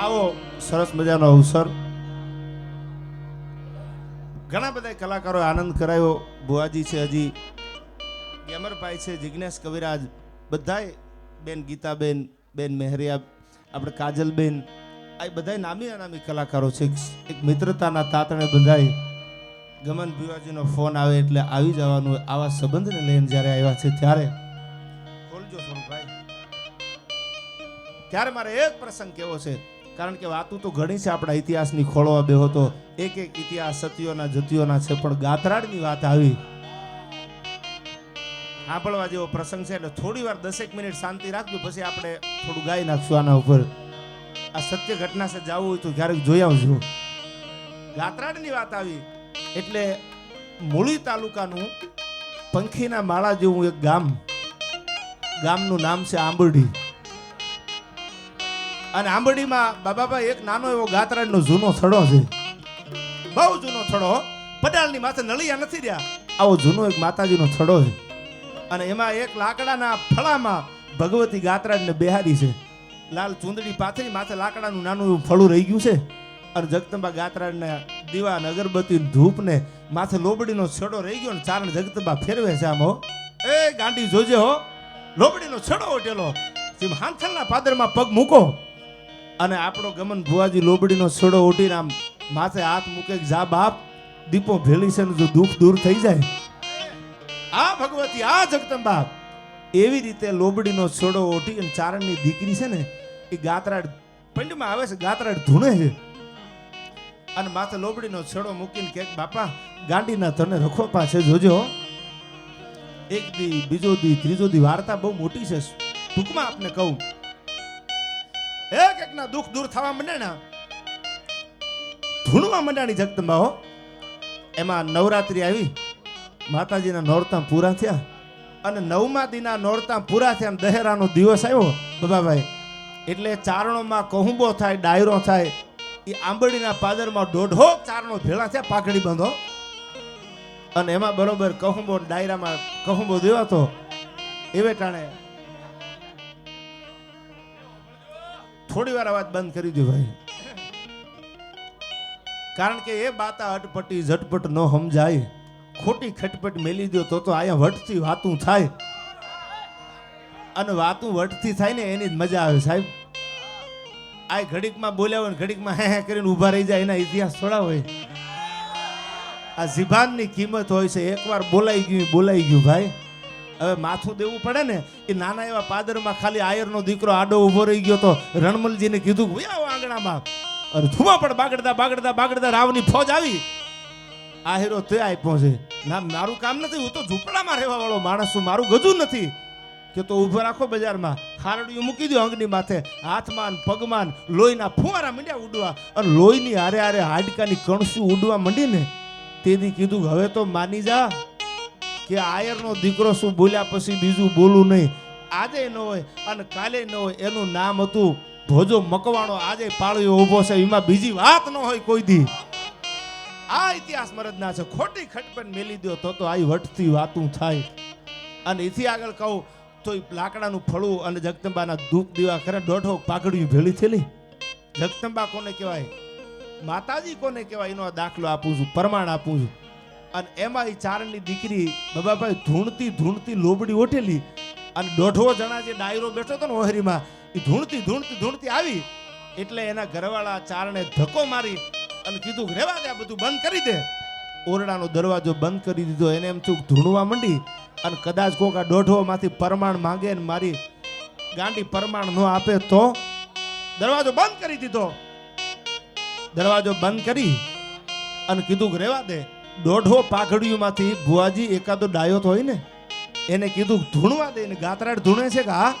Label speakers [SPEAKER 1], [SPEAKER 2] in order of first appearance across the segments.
[SPEAKER 1] આવો. સરસ મજાનો અવસર. ઘણા બધા કલાકારોએ આનંદ કરાયો ભુવાજી છે હજી. ગેમરભાઈ છે, જિજ્ઞેશ કવિરાજ. બધાય બેન ગીતાબેન, બેન મહેરિયા, આપણે કાજલબેન, આ બધાય નામી અનામી કલાકારો છે. એક મિત્રતાના તાતણે બંધાય ગમન ભુવાજીનો ફોન આવે એટલે આવી જવાનું આવા સંબંધને લઈને જ્યારે આવ્યા છે ત્યારે. ખોલજો થોડું ત્યારે મારે એક પ્રસંગ કેવો છે? કારણ કે વાતું તો ઘણી છે, આપણા ઇતિહાસની ખોળવા બેહો તો. એક એક ઇતિહાસ સતીઓના જતીઓના છે, પણ ગાતરાડની વાત આવી. સાંભળવા જેવો પ્રસંગ છે, એટલે થોડી વાર દસેક મિનિટ શાંતિ રાખજો, પછી આપણે થોડું ગાઈ નાખશું આના ઉપર. આ સત્ય ઘટના છે, જવું હોય તો ક્યારેક જોઈ આવજો. ગાતરાડની વાત આવી, એટલે મૂળી તાલુકાનું પંખીના માળા જેવું એક ગામ. ગામનું નામ છે આંબરડી. અને આંબડીમાં બાબાભાઈ એક નાનો એવો ગાત્રાનો જૂનો થડો છે. બહુ જૂનો થડો પડાલની માથે નળિયા નથી રહ્યા. આવો જૂનો એક માતાજીનો થડો છે. અને એમાં એક લાકડાના ફળામાં ભગવતી ગાત્રાને બેહારી છે. લાલ ચૂંદડી પાથરી માથે લાકડાનું નાનું એવું ફળું રહી ગયું છે. અને જગદંબા ગાત્રાને દીવા ને અગરબત્તી ધૂપને માથે લોબડીનો છેડો રહી ગયો ને ચારણ જગદંબા ફેરવે છે આમ એ ગાંડી જોજે હો. લોબડીનો છેડો ઓટેલો જેમ હાંથલના પાદરમાં પગ મૂકો. અને આપણો ગમન ભુવાજી લોબડીનો છોડો ઉઠીને આમ માથે હાથ મૂકે જા બાપ, દીપો ભેલી છે જો દુઃખ દૂર થઈ જાય. આ ભગવતી, આ જગદંબા એવી રીતે લોબડીનો છોડો ઓટી અને ચારણની દીકરી છે ને, એ ગાતરાડ પંડમાં આવે છે ગાતરાડ ધૂણે છે. અને માથે લોબડીનો છોડો મૂકીને કે બાપા, ગાંડીના તને રખો પાસે જોજો. એક દી, બીજો દી, ત્રીજો દી વાર્તા બહુ મોટી છે. ટૂંકમાં આપને કહું એક એકના દુઃખ દૂર થવા માંડે ને, ધૂણવા માંડાણી જગદંબા હો. એમાં નવરાત્રી આવી, માતાજીના નોરતા પૂરા થયા અને નવમા દિના નોરતા પૂરા થયા દહેરાનો દિવસ આવ્યો. બાબાભાઈ, એટલે ચારણોમાં કહુંબો થાય, ડાયરો થાય, એ આંબળીના પાદરમાં દોઢો ચારણો ભેળા થયા, પાઘડી બાંધો. અને એમાં બરોબર કહુંબો ડાયરામાં કહુંબો દેવાતો. એવે ટાણે થોડી વાર અવાજ બંધ કરી દો ભાઈ. કારણ કે એ બાતા અટપટી ઝટપટ ન સમજાય. ખોટી ખટપટ મેલી દો તો તો અહીંયા વટથી વાતું થાય. અને વાતું વટથી થાય ને એની જ મજા આવે સાહેબ. આ ઘડીકમાં બોલ્યા હોય ને ઘડીકમાં હે હે કરીને ઊભા રહી જાય, એના ઇતિહાસ થોડા હોય. આ જીભાનની કિંમત હોય છે, એકવાર બોલાઈ ગયું બોલાઈ ગયું ભાઈ. હવે માથું દેવું પડે ને, એ નાના એવા પાદરમાં ખાલી આયરનો દીકરો આડો ઊભો રહી ગયો તો રણમલજીને કીધું આવો આંગણામાં. અરે ધુમા પણ બાગડતા બાગડતા બાગડતા રાવની ફોજ આવી. આ હીરો તે આપ્યો છે ના, મારું કામ નથી, હું તો ઝૂંપડામાં રહેવા વાળો માણસ છું, મારું ગજું નથી. કે તો ઊભો રાખો બજારમાં. ખારડીયું મૂકી દો અંગની માથે. હાથમાં પગમાં લોહીના ફુવારા મંડ્યા ઉડવા. અને લોહીની હારે હારે હાડકાની કણસું ઉડવા માંડીને તેથી કીધું હવે તો માની જા કે આયરનો દીકરો શું બોલ્યા પછી બીજું બોલું નહીં. આજે ન હોય અને કાલે ન હોય એનું નામ હતું ભોજો મકવાણો. આજે પાળ્યો ઊભો છે, એમાં બીજી વાત ન હોય કોઈ દી. આ ઇતિહાસ મરદના છે. ખોટી ખટપટ મેલી દો તો તો આ વટથી વાતું થાય. અને એથી આગળ કહું તો એ લાકડાનું ફળું અને જગદંબાના ધૂપ દીવા ખરે દોઢો પાકડ્યું ભેળી થયેલી જગદંબા કોને કહેવાય? માતાજી કોને કહેવાય? એનો દાખલો આપું છું, પ્રમાણ આપું છું. અને એમાં એ ચારણની દીકરી બાબાભાઈ ધૂણતી ધૂણતી લોબડી ઓઠેલી અને દોઢો જણા જે ડાયરો બેઠો હતો ને ઓહરીમાં, એ ધૂણતી ધૂણતી ધૂણતી આવી એટલે એના ઘરવાળા ચારણે ધક્કો મારી અને કીધું, રેવા દે બધું બંધ કરી દે. ઓરડાનો દરવાજો બંધ કરી દીધો, એને એમ થયું ધૂણવા માંડી અને કદાચ કોક આ દોઢોમાંથી પરમાણ માંગે ને મારી ગાંડી પરમાણ ન આપે તો દરવાજો બંધ કરી દીધો. દરવાજો બંધ કરી અને કીધું રેવા દે. દોઢો પાઘડીઓમાંથી ભુવાજી એકાદો ડાયો તો હોય ને એને કીધું ધૂણવા દે ને ગાતરાડ ધૂણે છે કે હા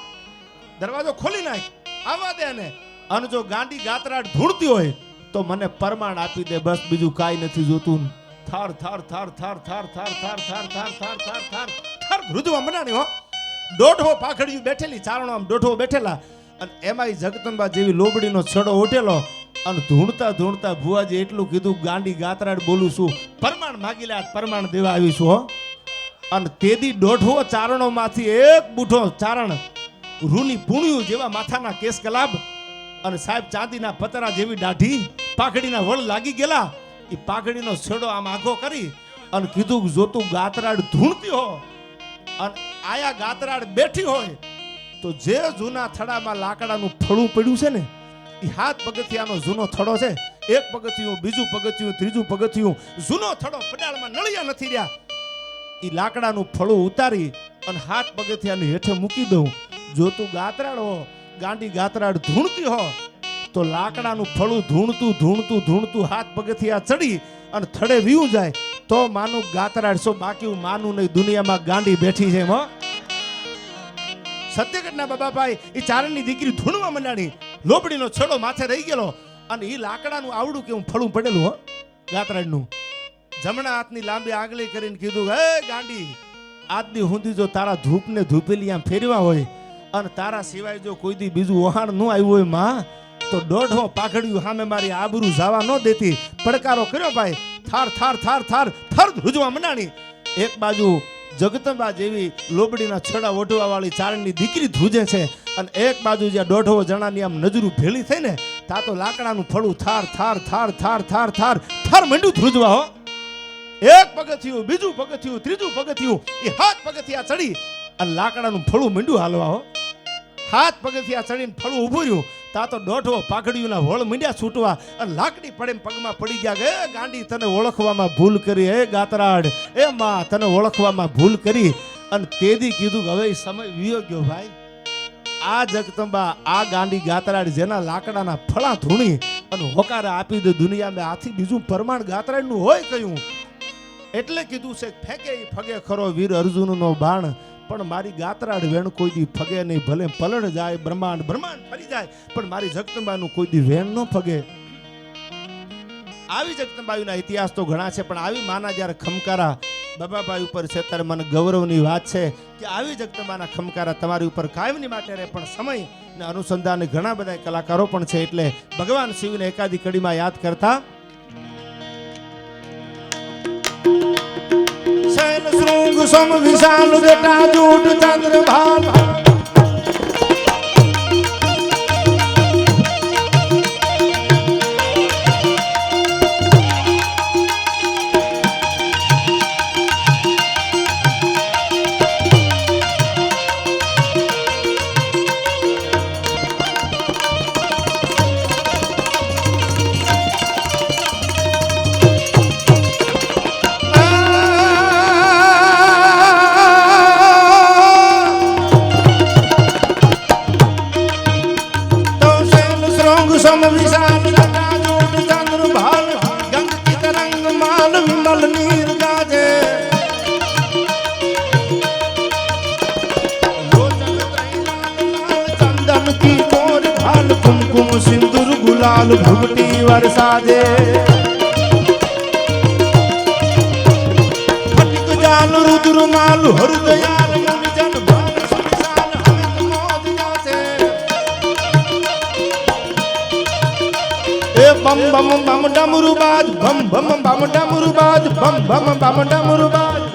[SPEAKER 1] દરવાજો ખોલી નાખ આવવા દે ને અને જો ગાંડી ગાતરાડ ધૂણતી હોય તો મને પરમાણ આપી દે બસ બીજું કાંઈ નથી જોતું થાર થાર થાર થાર થાર થાર થાર થાર થાર થાર થાર થાર થાર ધ્રુજવા મનાણી હો દોઢો પાઘડિયું બેઠેલી ચારણો આમ દોઢો બેઠેલા અને એમાંય જગતંબા જેવી લોબડીનો છડો ઓટેલો અને ધૂણતા ધૂણતા ભુવાજી એટલું કીધું, ગાંડી ગાતરાડ બોલું છું, પરમાણ માગી લે પરમાણ દેવા આવીશું હો. અને તેદી દોઢો ચારણોમાંથી એક બુઠો ચારણ રૂની પૂણ્યું જેવા માથાના કેસ કલાબ અને સાહેબ ચાંદીના પતરા જેવી દાઢી પાઘડીના વળ લાગી ગયેલા એ પાઘડીનો છેડો આમ આઘો કરી અને કીધું જોતું ગાતરાડ ધૂણતી હો અને આયા ગાતરાડ બેઠી હોય, તો જે જૂના થડામાં લાકડાનું ફળું પડ્યું છે ને હાથ પગથિયાનો જૂનો થડો છે. એક પગથિયું, બીજું પગથિયું, ત્રીજું પગથિયું, જૂનો થડો પડાળમાં નળિયા નથી રહ્યા. એ લાકડાનું ફળું ઉતારી અને હાથ પગથિયાની હેઠે મૂકી દઉં. જો ગાતરાડ હો, ગાંડી ગાતરાડ ધૂણતી હો, તો લાકડાનું ફળું ધૂણતું ધૂણતું ધૂણતું હાથ પગથિયા ચડી અને થડે વીવું જાય. તો માનું ગાતરાડ છો, બાકી માનું નહીં, દુનિયામાં ગાંડી બેઠી છે એમ સત્યગઢના બાબા બાબાભાઈ એ ચારણની દીકરી ધૂણવા મંડાણી. લોબડીનો છેડો માથે રહી ગયેલો અને એ લાકડાનું આવડું કેવું ફળું પડેલું, હો ગાતરાડનું જમણા હાથની લાંબી આંગળી કરીને કીધું, હે, ગાંડી, આજની હુંદી જો તારા ધૂપને ધૂપેલી આમ ફેરવા હોય અને તારા સિવાય જો કોઈ દી બીજું વહાણ ન આવ્યું હોયમાં, તો દોઢો પાઘડિયું સામે મારી આબરૂ જવા ન દેતી. પડકારો કર્યો ભાઈ. થાર થાર થાર થાર, થર ધ્રુજવા મનાણી. એક બાજુ જગતંબા જેવી લોબડીના છડા ઓઢવા વાળી ચારણની દીકરી ધ્રુજે છે. અને એક બાજુ જ્યાં દોઢો જણાની આમ નજરું ભેળી થઈ ને તા તો લાકડાનું ફળું થાર થાર થાર થાર થાર થાર થાર મંડ્યું ધ્રુજવા હો. એક પગથિયું, બીજું પગથિયું, ત્રીજું પગથિયું, એ હાથ પગથિયા ચડી અને લાકડાનું ફળું મંડ્યું હાલવા હો. હાથ પગથિયા ચડીને ફળું ઊભું રહ્યું તા તો દોઢો પાઘડીઓના વળ મીંડ્યા છૂટવા અને લાકડી પડે પગમાં પડી ગયા કે ગાંડી, તને ઓળખવામાં ભૂલ કરી, હે ગાતરાડ, એ માં, તને ઓળખવામાં ભૂલ કરી. અને તેદી કીધું હવે સમય વિયો ગયો ભાઈ. આ જગતંબા આ ગાંડી ગાતરાડ જેના લાકડાના ફળા ધૂણી અને હોકારા આપી દે દુનિયામાં આથી બીજું પરમાણ ગાતરાડનું હોય કયું? એટલે કીધું છે, ફેંકે ફગે ખરો વીર અર્જુનનો બાણ, પણ મારી ગાતરાડ વેણ કોઈ દી ફગે નહીં. ભલે પલણ જાય, બ્રહ્માંડ બ્રહ્માંડ ફરી જાય, પણ મારી જગતંબાનું કોઈ દી વેણ ન ફગે. આવી જગતંબાયુના ઇતિહાસ તો ઘણા છે, પણ આવી માના જ્યારે ખમકારા બાબાભાઈ ઉપર છે ત્યારે મને ગૌરવની વાત છે કે આવી જગતમાના ખમકારા તમારી ઉપર કાયમની માટે રહે, પણ સમય ને અનુસંધાને ઘણા બધા કલાકારો પણ છે, એટલે ભગવાન શિવને એકાદી કડીમાં યાદ કરતા શૃંગ સમ વિશાલ બેટા જૂટ ચંદ્ર ભાલ કાલ ભૂગટી વરસાદે. ફટક જાલ રુદ્ર માલ હૃદયાર બમ બમ બમ ડમરુબાજ બમ બમ બમ ડમરુબાજ બમ બમ બમ ડમરુબાજ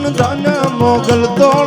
[SPEAKER 1] ધન ધન મોગલ તોળા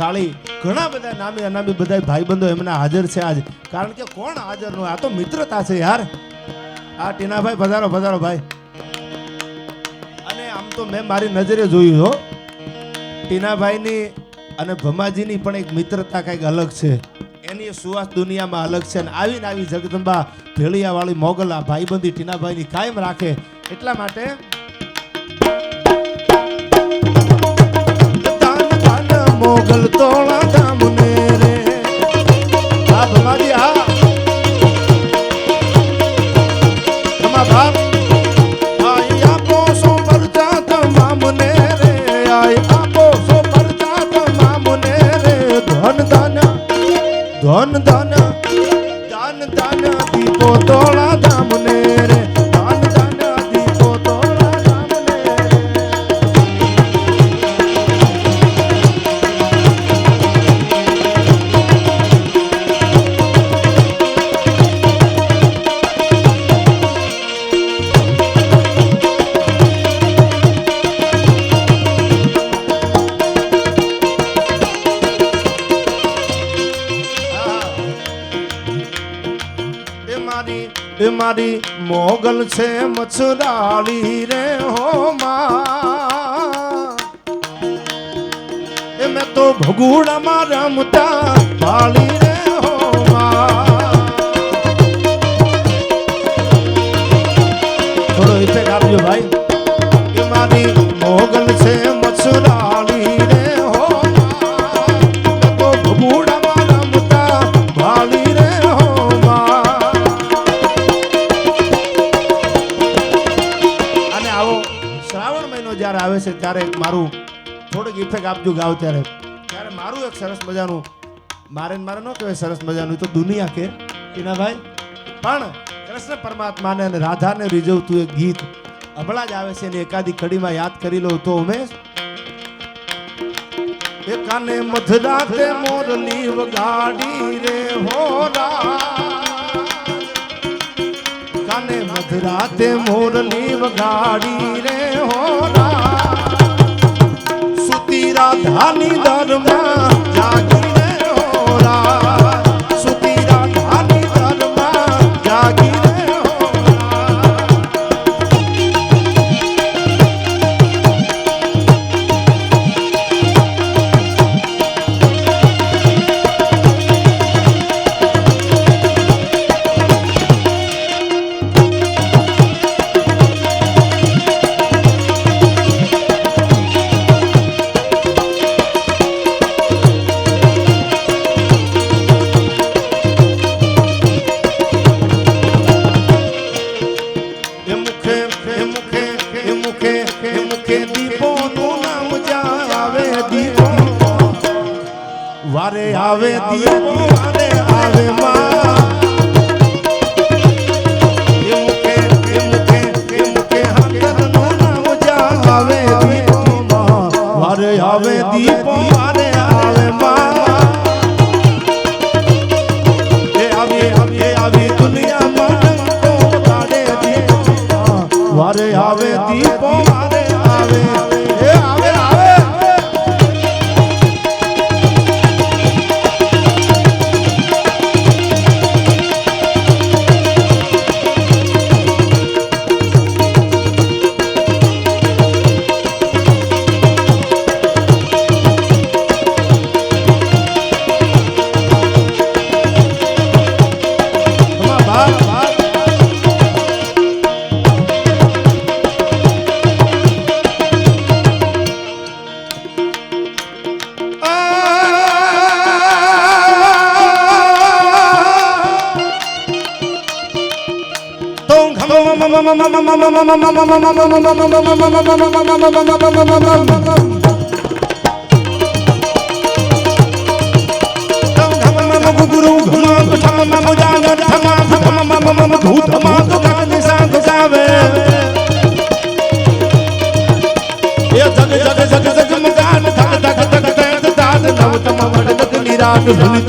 [SPEAKER 1] કાળી ઘણા બધા નામે અનામી બધા ભાઈબંધો એમના હાજર છે આજ. કારણ કે કોણ હાજર નો? આ તો મિત્રતા છે યાર. આ ટીનાભાઈ, પધારો પધારો ભાઈ. અને આમ તો મેં મારી નજરે જોયું હો. ટીનાભાઈની અને ભમાજીની પણ એક મિત્રતા કંઈક અલગ છે. એની સુવાસ દુનિયામાં અલગ છે અને આવીને આવી જગદંબા ભેળિયાવાળી મોગલ ભાઈબંધી ટીનાભાઈની કાયમ રાખે. એટલા માટે મોગલ તોળા મારી, એ મારી મોગલ છે મછરાળી રે હો માં. એ મેં તો ભગુડામાં રમતા વાળી રે હો થોડો ભાઈ. એ મારી મોગલ છે જ્યારે આવે છે ત્યારે મારું થોડુંક ઇફેક્ટ આપજો ગાવ ત્યારે. ત્યારે મારું એક સરસ મજાનું, મારે મારે ન કહેવાય સરસ મજાનું તો દુનિયા કે ભાઈ? પણ કૃષ્ણ પરમાત્માને અને રાધાને રીઝવતું એક ગીત હમણાં જ આવે છે ને એકાદી કડીમાં યાદ કરી લો તો ઉમેશ. એ મધરા તે મોરલી વગાડી રે હોરા કાને મધરાતે મોરલી વગાડી રે হানিদা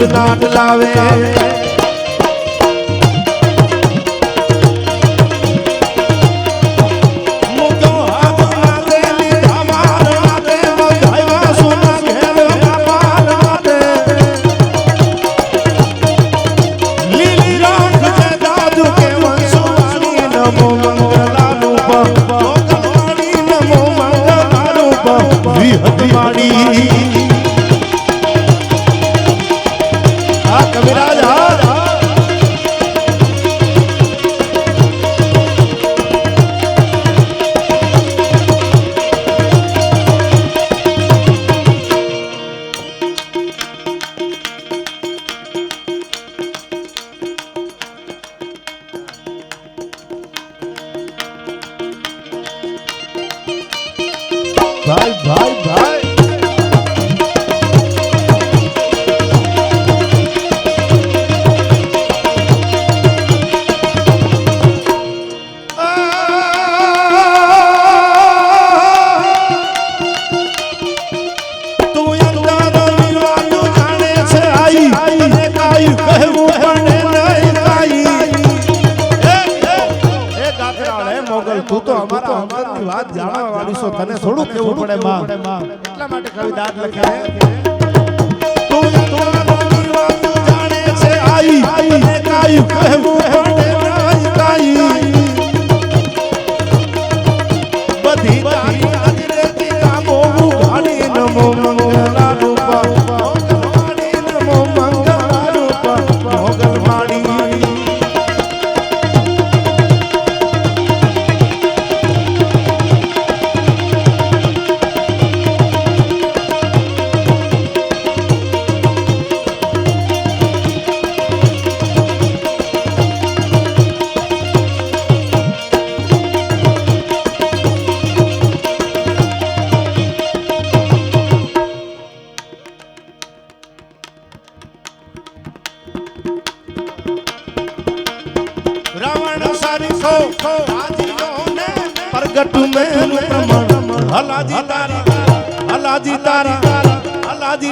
[SPEAKER 1] નાટ લાવે की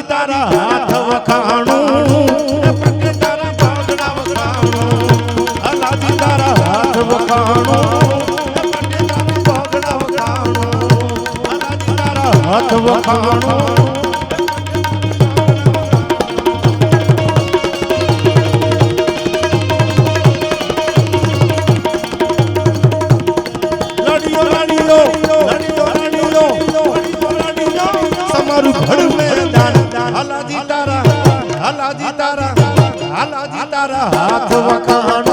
[SPEAKER 1] તારા હાથ વખાણું. હાથ વખાણું